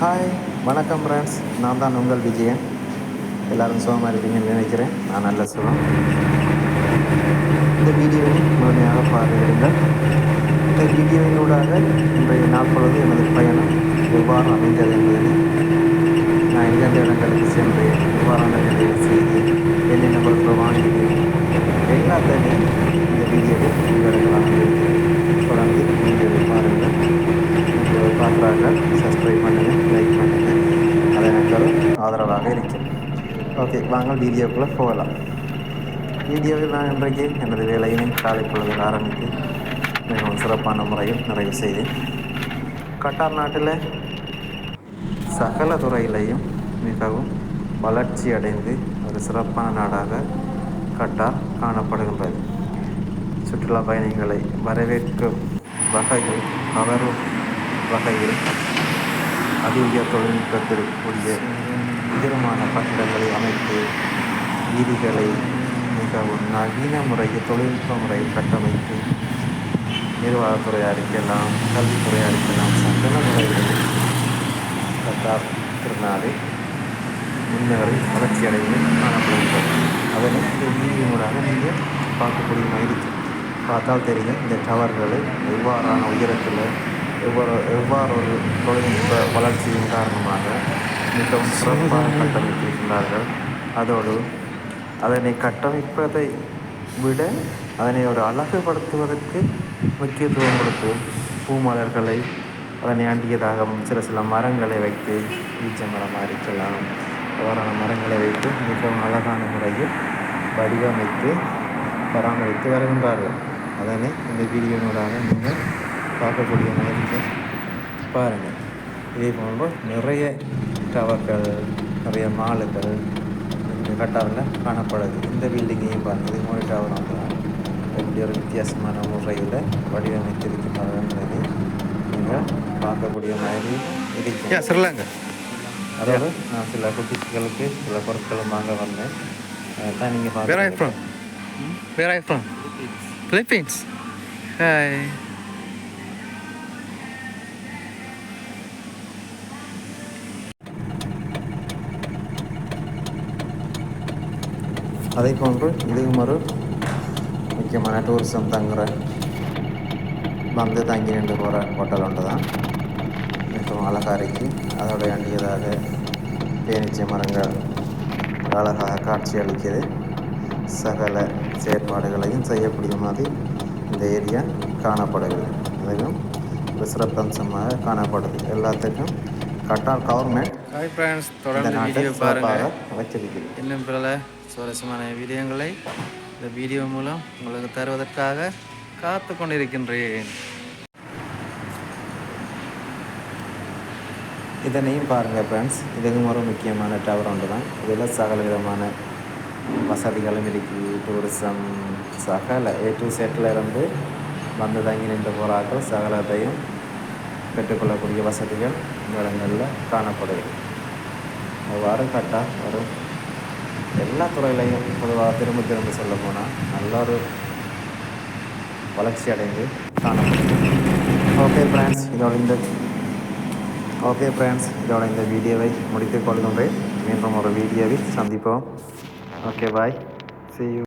Hi வணக்கம் friends நான் தான் உங்கள் விஜயன். எல்லோரும் சுகமாக இருப்பீங்கன்னு நினைக்கிறேன். நான் நல்ல சுகம். இந்த வீடியோவை முழுமையாக பார்வையிடுங்கள். இந்த வீடியோவினூடாக இன்றைய நாள் பொழுது எனது பயணம் எவ்வாறு அமைந்தது என்பதனை நான் எந்தெந்த இடங்களுக்கு சென்று எவ்வாறான வேலைகள் செய்து என்னென்ன பொருட்கள் வாங்கினேன் எல்லாத்தையும் இந்த வீடியோவை விவரங்களாக தொடர்ந்து வீடியோவை பாருங்கள். வீடியோவை பார்க்குறாங்க சப்ஸ்கிரைப் பண்ணுங்கள். ஆதரவாக இருக்கும் ஓகே வாங்க வீடியோக்குள்ளே போகலாம். வீடியோவில் நான் இன்றைக்கு எனது வேலையினை காலை பொழுதில் ஆரம்பித்து மிகவும் சிறப்பான முறையில் நிறைவு செய்தேன். கட்டார் நாட்டில் சகல துறையிலையும் மிகவும் வளர்ச்சி அடைந்து ஒரு சிறப்பான நாடாக கட்டார் காணப்படுகின்றது. சுற்றுலா பயணிகளை வரவேற்கும் வகையில் கவரும் வகையில் அதிக தொழில்நுட்பத்தில் கூடிய கட்டிடங்களை அமைத்து வீதிகளை மிகவும் நவீன முறையில் தொழில்நுட்ப முறையில் கட்டமைத்து நிர்வாகத்துறையாக இருக்கலாம் கல்வித்துறையாக இருக்கலாம் சகல முறைகளில் கட்டார் திருநாடு முன்னேறி வளர்ச்சி அடைந்து காணப்படுகின்றது. அதனை இந்த வீடியோடாக நீங்கள் பார்க்கக்கூடிய மாதிரி பார்த்தால் தெரியும். இந்த டவர்களை எவ்வாறான உயரத்தில் எவ்வாறு எவ்வாறு ஒரு தொழில்நுட்ப வளர்ச்சியின் காரணமாக மிகவும் சிறப்பாக கட்டமைத்திருக்கின்றார்கள் அதோடு அதனை கட்டமைப்பதை விட அதனை ஒரு அழகுபடுத்துவதற்கு முக்கியத்துவம் கொடுத்து பூமலர்களை அதனை அண்டியதாக சில சில மரங்களை வைத்து ஈச்ச மரம் இருக்கலாம் அவ்வாறான மரங்களை வைத்து மிகவும் அழகான முறையில் வடிவமைத்து பராமரித்து வருகின்றார்கள். அதனை இந்த வீடியோனூடாக நீங்கள் பார்க்கக்கூடிய மாதிரி பாருங்கள். இதே போன்று நிறைய டவர்கள் நிறைய மாலுகள் இந்த கட்டாரில் காணப்படுது. இந்த பில்டிங்கையும் பாருங்கள் இது மாதிரி டவர் வந்து எப்படி ஒரு வித்தியாசமான முறையில் வடிவமைத்திருக்கிறார்கள் நீங்கள் பார்க்கக்கூடிய மாதிரி இருக்கும். சொல்லுங்க அதோடு நான் சில குட்டிகளுக்கு சில பொருட்களும் வாங்க வந்தேன். தான் நீங்கள் பார்க்க from? Where are அதே போன்று இதுவும் ஒரு முக்கியமான டூரிசம் தங்குற வந்து தங்கி நின்று போகிற ஹோட்டல் ஒன்று தான் மிகவும் அழகாக இருக்கு அதோட அண்டியதாக பேனிச்சை மரங்கள் அழகாக காட்சி அளிக்குது சகல செயற்பாடுகளையும் செய்யக்கூடிய மாதிரி இந்த ஏரியா காணப்படுகிறது. அதுவும் ஒரு சிறப்பம்சமாக காணப்படுது. எல்லாத்துக்கும் கட்டார் கவர்மெண்ட் ஹாய் ஃப்ரெண்ட்ஸ் தொடர்ந்து வீடியோ பாருங்கள் இன்னும் பல சுவாரஸ்யமான வீடியோங்களை இந்த வீடியோ மூலம் உங்களுக்கு தருவதற்காக காத்து கொண்டிருக்கின்றேன். இதனையும் பாருங்கள் ஃப்ரெண்ட்ஸ் இதுவும் ஒரு முக்கியமான டவர் ஒன்று தான். இதில் சகல விதமான வசதிகளும் இருக்குது டூரிசம் சகல ஏ டு செட்டில் இருந்து வந்து தங்கி நின்று போகிறார்கள் சகலத்தையும் பெற்றுக்கொள்ளக்கூடிய வசதிகள் இந்த இடங்களில் காணப்படுகிறது அவ்வாறு கட்டா ஒரு எல்லா துறையிலையும் பொதுவாக திரும்ப திரும்ப சொல்ல போனால் நல்ல ஒரு வளர்ச்சி அடைந்து காணப்படுகிறது ஓகே ஃப்ரெண்ட்ஸ் இதோட இந்த ஓகே ஃப்ரெண்ட்ஸ் இதோட இந்த வீடியோவை முடித்துக் கொள்கின்றேன். மீண்டும் ஒரு வீடியோவில் சந்திப்போம். Okay bye C you